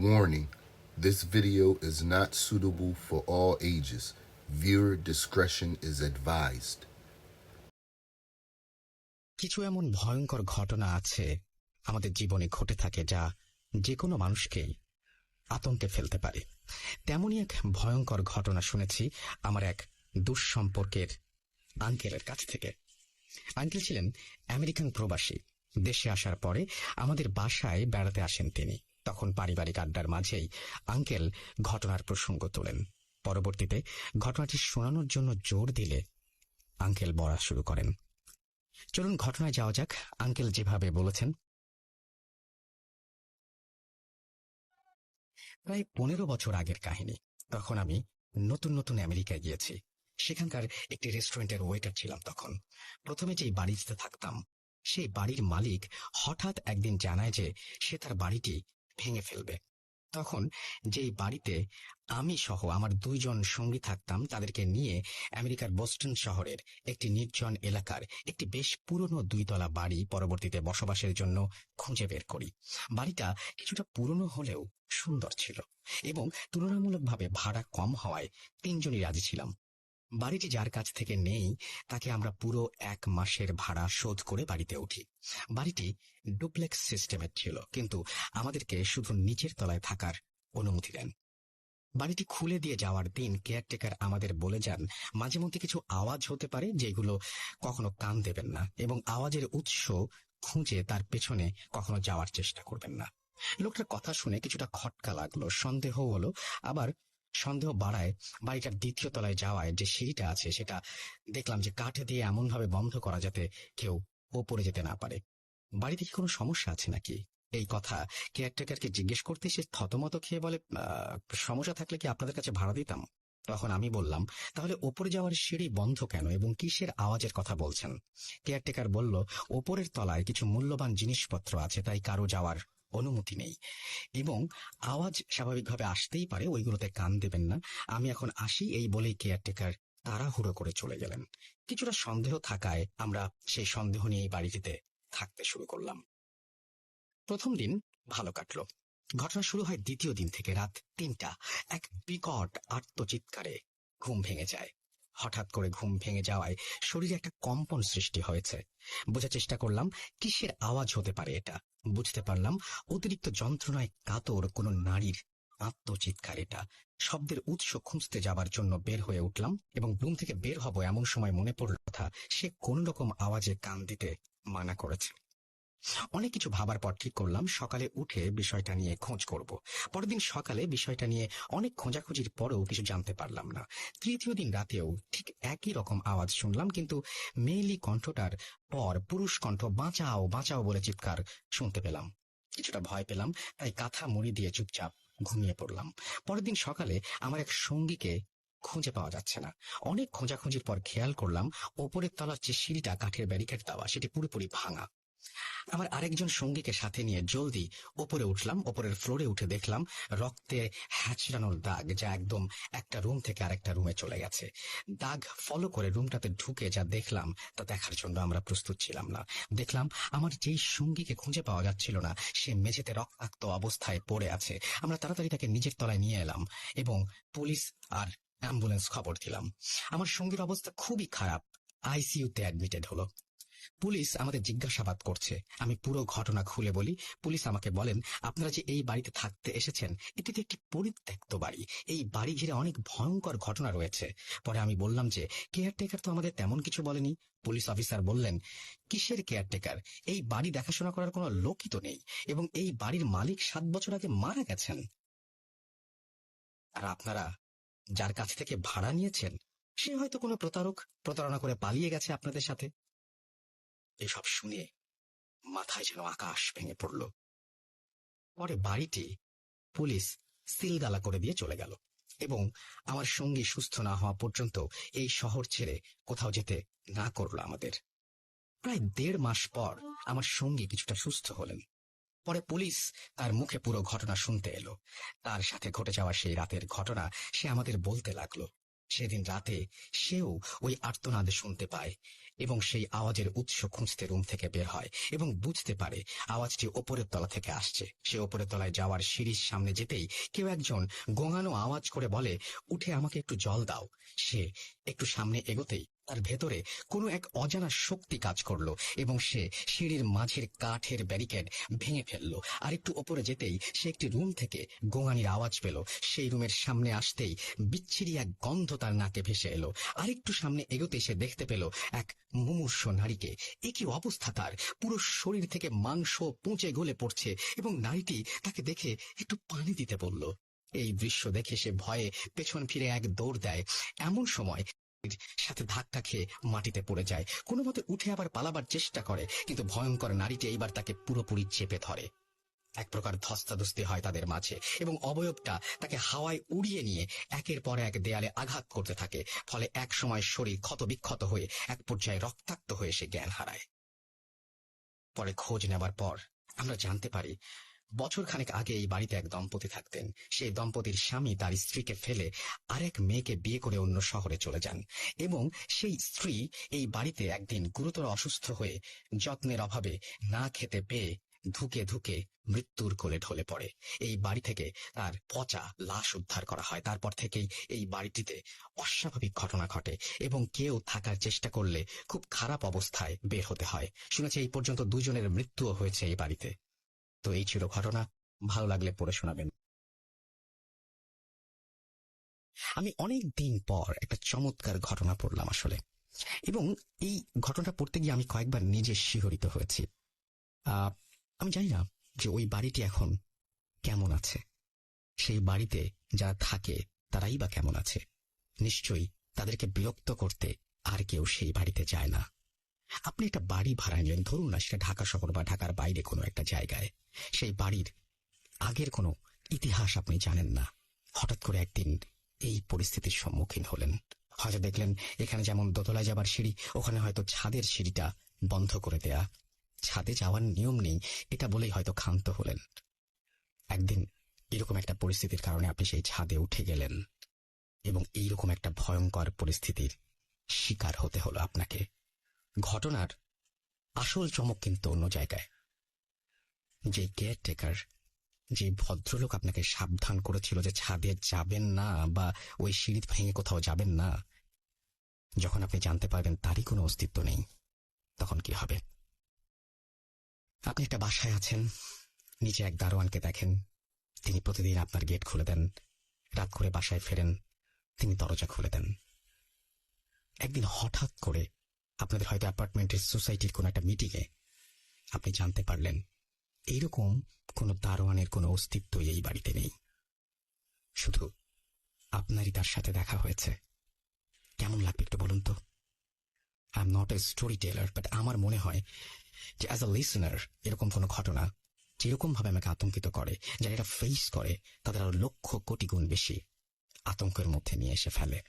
Warning, this video is not suitable for all ages. Viewer discretion is advised. কিছু এমন ভয়ঙ্কর ঘটনা আছে আমাদের জীবনে ঘটে থাকে যা যে কোনো মানুষকেই আতঙ্কে ফেলতে পারে তেমনই এক ভয়ঙ্কর ঘটনা শুনেছি আমার এক দুঃসম্পর্কের আঙ্কেলের কাছ থেকে আঙ্কেল ছিলেন আমেরিকান প্রবাসী দেশে আসার পরে আমাদের বাসায় বেড়াতে আসেন তিনি তখন পারিবারিক আড্ডার মাঝেই আঙ্কেল ঘটনার প্রসঙ্গ তোলেন। পরবর্তীতে ঘটনাটি শোনানোর জন্য জোর দিলে আঙ্কেল বলা শুরু করেন। চলুন ঘটনায় যাওয়া যাক। আঙ্কেল যেভাবে বলেছেন। প্রায় পনেরো বছর আগের কাহিনী। তখন আমি নতুন নতুন আমেরিকায় গিয়েছি। সেখানকার একটি রেস্টুরেন্টের ওয়েটার ছিলাম তখন। প্রথমে যেই বাড়িতে থাকতাম, সেই বাড়ির মালিক হঠাৎ একদিন জানায় যে সে তার বাড়িটি ভেঙে ফেলবে। তখন যেই বাড়িতে আমি সহ আমার দুইজন সঙ্গী থাকতাম, তাদেরকে নিয়ে আমেরিকার বোস্টন শহরের একটি নির্জন এলাকার একটি বেশ পুরনো দুইতলা বাড়ি পরবর্তীতে বসবাসের জন্য খুঁজে বের করি। বাড়িটা কিছুটা পুরনো হলেও সুন্দর ছিল এবং তুলনামূলকভাবে ভাড়া কম হওয়ায় তিনজনই রাজি ছিলাম। বাড়িটি যার কাছ থেকে নেই, তাকে আমরা পুরো এক মাসের ভাড়া শোধ করে বাড়িতে উঠি। বাড়িটি ডুপ্লেক্স সিস্টেমের ছিল, কিন্তু আমাদেরকে শুধু নিচের তলায় থাকার অনুমতি দেন। বাড়িটি খুলে দিয়ে যাওয়ার দিন কেয়ারটেকার আমাদের বলে যান, মাঝে মধ্যে কিছু আওয়াজ হতে পারে যেগুলো কখনো কান দেবেন না এবং আওয়াজের উৎস খুঁজে তার পেছনে কখনো যাওয়ার চেষ্টা করবেন না। লোকটার কথা শুনে কিছুটা খটকা লাগল সন্দেহ হলো, আবার সন্দেহ বাড়ায় বাড়িটার দ্বিতীয় তলায় যাওয়ায় যে সিঁড়িটা আছে সেটা দেখলাম যে কাঠে দিয়ে এমনভাবে বন্ধ করা যাতে কেউ ওপরে যেতে না পারে। বাড়িতে কি কোনো সমস্যা আছে নাকি? এই কথা কেয়ারটেকারকে জিজ্ঞেস করতে সে থতমত খেয়ে বলে "আহ, সমস্যা থাকলে কি আপনাদের কাছে ভাড়া দিতাম? তখন আমি বললাম তাহলে ওপরে যাওয়ার সিঁড়ি বন্ধ কেন এবং কিসের আওয়াজের কথা বলছেন? কেয়ারটেকার বলল ওপরের তলায় কিছু মূল্যবান জিনিসপত্র আছে তাই কারও যাওয়ার অনুমতি নেই। এবং আওয়াজ স্বাভাবিকভাবে আসতেই পারে, ওইগুলোতে কান দেবেন না। আমি এখন আসি এই বলেই কেয়ারটেকার তাড়াহুড়ো করে চলে গেলেন। কিছুটা সন্দেহ থাকায় আমরা সেই সন্দেহ নিয়ে বাড়িটিতে থাকতে শুরু করলাম। প্রথম দিন ভালো কাটলো। ঘটনা শুরু হয় দ্বিতীয় দিন থেকে রাত তিনটা। এক বিকট আত্মচিৎকারে ঘুম ভেঙে যায়। হঠাৎ করে ঘুম ভেঙে যাওয়ায় শরীরে একটা কম্পন সৃষ্টি হয়েছে। বোঝার চেষ্টা করলাম, কিসের আওয়াজ হতে পারে এটা? বুঝতে পারলাম, অতিরিক্ত যন্ত্রণায় কাতর কোনো নারীর আত্মচিৎকার এটা। শব্দের উৎস খুঁজতে যাবার জন্য বের হয়ে উঠলাম এবং রুম থেকে বের হব এমন সময় মনে পড়ল, কথা। সে কোন রকম আওয়াজে কান দিতে মানা করেছে। অনেক কিছু ভাবার পর ঠিক করলাম, সকালে উঠে বিষয়টা নিয়ে খোঁজ করব। পরদিন সকালে বিষয়টা নিয়ে অনেক খোঁজাখুঁজির পরেও কিছু জানতে পারলাম না। তৃতীয় দিন রাতেও ঠিক একই রকম আওয়াজ শুনলাম, কিন্তু মেয়েলি কণ্ঠটার পর পুরুষ কণ্ঠ বাঁচাও বাঁচাও বলে চিৎকার শুনতে পেলাম। কিছুটা ভয় পেলাম, তাই কাঁথা মুড়ি দিয়ে চুপচাপ ঘুমিয়ে পড়লাম। পরের দিন সকালে আমার এক সঙ্গীকে খুঁজে পাওয়া যাচ্ছে না। অনেক খোঁজাখুঁজির পর খেয়াল করলাম, ওপরের তলার যে সিঁড়িটা কাঠের ব্যারিকেড দেওয়া, সেটি পুরোপুরি ভাঙা। আমার আরেকজন সঙ্গীকে সাথে নিয়ে জলদি ওপরে উঠলাম, ওপরের ফ্লোরে উঠে দেখলাম রক্তে হ্যাচড়ানোর দাগ যা একদম একটা রুম থেকে আরেকটা রুমে চলে গেছে। দাগ ফলো করে রুমটাতে ঢুকে যা দেখলাম, তা দেখার জন্য আমরা প্রস্তুত ছিলাম না। দেখলাম আমার যেই সঙ্গীকে খুঁজে পাওয়া যাচ্ছিল না, সে মেঝেতে রক্তাক্ত অবস্থায় পড়ে আছে। আমরা তাড়াতাড়ি তাকে নিজের তলায় নিয়ে এলাম এবং পুলিশ আর অ্যাম্বুলেন্স খবর দিলাম। আমার সঙ্গীর অবস্থা খুবই খারাপ। আইসিইউতে অ্যাডমিটেড হলো। পুলিশ আমাদের জিজ্ঞাসাবাদ করছে। আমি পুরো ঘটনা খুলে বলি। পুলিশ আমাকে বলেন, আপনারা যে এই বাড়িতে থাকতে এসেছেন এটি একটি পরিত্যক্ত বাড়ি। এই বাড়ি ঘিরে অনেক ভয়ঙ্কর ঘটনা রয়েছে। পরে আমি বললাম যে কেয়ারটেকার তো আমাদের তেমন কিছু বলেনি। পুলিশ অফিসার বললেন, কিসের কেয়ারটেকার এই বাড়ি দেখাশোনা করার কোনো লোকই তো নেই এবং এই বাড়ির মালিক সাত বছর আগে মারা গেছেন। আর আপনারা যার কাছ থেকে ভাড়া নিয়েছেন, সে হয়তো কোনো প্রতারক, প্রতারণা করে পালিয়ে গেছে আপনাদের সাথে। এসব শুনে মাথায় যেন আকাশ ভেঙে পড়ল। পরে বাড়িটি পুলিশ সিলগালা করে দিয়ে চলে গেল এবং আমার সঙ্গী সুস্থ না হওয়া পর্যন্ত এই শহর ছেড়ে কোথাও যেতে না করল আমাদের। প্রায় দেড় মাস পর আমার সঙ্গী কিছুটা সুস্থ হলেন। পরে পুলিশ তার মুখে পুরো ঘটনা শুনতে এলো। তার সাথে ঘটে যাওয়া সেই রাতের ঘটনা সে আমাদের বলতে লাগল। সেদিন রাতে সেও ওই আর্তনাদ শুনতে পায় এবং সেই আওয়াজের উৎস খুঁজতে রুম থেকে বের হয় এবং বুঝতে পারে আওয়াজটি ওপরের তলা থেকে আসছে। সে ওপরের তলায় যাওয়ার সিঁড়ির সামনে যেতেই কেউ একজন গোঙানো আওয়াজ করে বলে, উঠে আমাকে একটু জল দাও। সে একটু সামনে এগোতেই তার ভেতরে কোনো এক অজানা শক্তি কাজ করল এবং সে সিঁড়ির মাঝের কাঠের ব্যারিকেড ভেঙে ফেলল। আর একটু ওপরে যেতেই সে একটি রুম থেকে গোঙানির আওয়াজ পেল। সেই রুমের সামনে আসতেই বিচ্ছিরি এক গন্ধ তার নাকে ভেসে এলো। আরেকটু সামনে এগোতে সে দেখতে পেল এক মুমূর্ষ নারীকে একই অবস্থা তার। পুরো শরীর থেকে মাংস পুঁচে গলে পড়ছে এবং নারীটি তাকে দেখে একটু পানি দিতে বলল। এই দৃশ্য দেখে সে ভয়ে পেছন ফিরে এক দৌড় দেয়। এমন সময় সাথে ধাক্কা খেয়ে মাটিতে পড়ে যায়। কোনো মতে উঠে আবার পালাবার চেষ্টা করে, কিন্তু ভয়ঙ্কর নারীটি এইবার তাকে পুরোপুরি চেপে ধরে। এক প্রকার ধস্তাধস্তি হয় তাদের মাঝে এবং অবয়বটা তাকে হাওয়ায় উড়িয়ে নিয়ে একের পর এক দেয়ালে আঘাত করতে থাকে, ফলে এক সময় শরীর ক্ষত বিক্ষত হয়ে এক পর্যায়ে রক্তাক্ত হয়ে সে জ্ঞান হারায়। পরে খোঁজ নেবার পর আমরা জানতে পারি বছর খানেক আগে এই বাড়িতে এক দম্পতি থাকতেন। সেই দম্পতির স্বামী তার স্ত্রীকে ফেলে আরেক মেয়েকে বিয়ে করে অন্য শহরে চলে যান এবং সেই স্ত্রী এই বাড়িতে একদিন গুরুতর অসুস্থ হয়ে যত্নের অভাবে না খেতে পেয়ে ধুকে ধুকে মৃত্যুর কোলে ঢলে পড়ে। এই বাড়ি থেকে তার পচা লাশ উদ্ধার করা হয়। তারপর থেকেই এই বাড়িটিতে অস্বাভাবিক ঘটনা ঘটে এবং কেউ থাকার চেষ্টা করলে খুব খারাপ অবস্থায় বের হতে হয়। শুনেছি এই পর্যন্ত দুজনের মৃত্যুও হয়েছে এই বাড়িতে। তো এই ছিল ঘটনা। ভালো লাগলে পড়ে শোনাবেন। আমি অনেক দিন পর একটা চমৎকার ঘটনা পড়লাম আসলে। এবং এই ঘটনাটা পড়তে গিয়ে আমি কয়েকবার নিজে শিহরিত হয়েছি। আমি জানি না যে ওই বাড়িটি এখন কেমন আছে। সেই বাড়িতে যারা থাকে, তারাই বা কেমন আছে। নিশ্চয়ই তাদেরকে বিরক্ত করতে আর কেউ সেই বাড়িতে যায় না। আপনি একটা বাড়ি ভাড়া নিলেন ধরুন না সেটা ঢাকা শহর বা ঢাকার বাইরে কোনো একটা জায়গায়। সেই বাড়ির আগের কোনো ইতিহাস আপনি জানেন না। হঠাৎ করে একদিন এই পরিস্থিতির সম্মুখীন হলেন। হয়তো দেখলেন এখানে যেমন দোতলায় যাবার সিঁড়ি, ওখানে হয়তো ছাদের সিঁড়িটা বন্ধ করে দেয়া। ছাদে যাওয়ার নিয়ম নেই, এটা বলেই হয়তো ক্ষান্ত হলেন। একদিন এরকম একটা পরিস্থিতির কারণে আপনি সেই ছাদে উঠে গেলেন এবং এইরকম একটা ভয়ঙ্কর পরিস্থিতির শিকার হতে হলো আপনাকে। ঘটনার আসল চমক কিন্তু অন্য জায়গায়। যে কেয়ারটেকার যে ভদ্রলোক আপনাকে সাবধান করেছিল যে ছাদে যাবেন না বা ওই সিঁড়ি ভেঙে কোথাও যাবেন না, যখন আপনি জানতে পারবেন তারই কোনো অস্তিত্ব নেই, তখন কি হবে? আপনি একটা বাসায় আছেন। নিচে এক দারোয়ানকে দেখেন। তিনি প্রতিদিন আপনার গেট খুলে দেন। রাত করে বাসায় ফেরেন। তিনি দরজা খুলে দেন। একদিন হঠাৎ করে আপনাদের হয়তো অ্যাপার্টমেন্টের সোসাইটির কোনো একটা মিটিংয়ে আপনি জানতে পারলেন এইরকম কোনো দারোয়ানের কোনো অস্তিত্বই এই বাড়িতে নেই। শুধু আপনারই তার সাথে দেখা হয়েছে। কেমন লাগবে একটু বলুন তো? I am not a story teller but আমার মনে হয় যে অ্যাজ আ লিসনার এরকম কোনো ঘটনা যেরকম ভাবে আমাকে আতঙ্কিত করে, যারা এটা ফেস করে, তাদের আরও লক্ষ কোটি গুণ বেশি আতঙ্কের মধ্যে নিয়ে এসে ফেলে।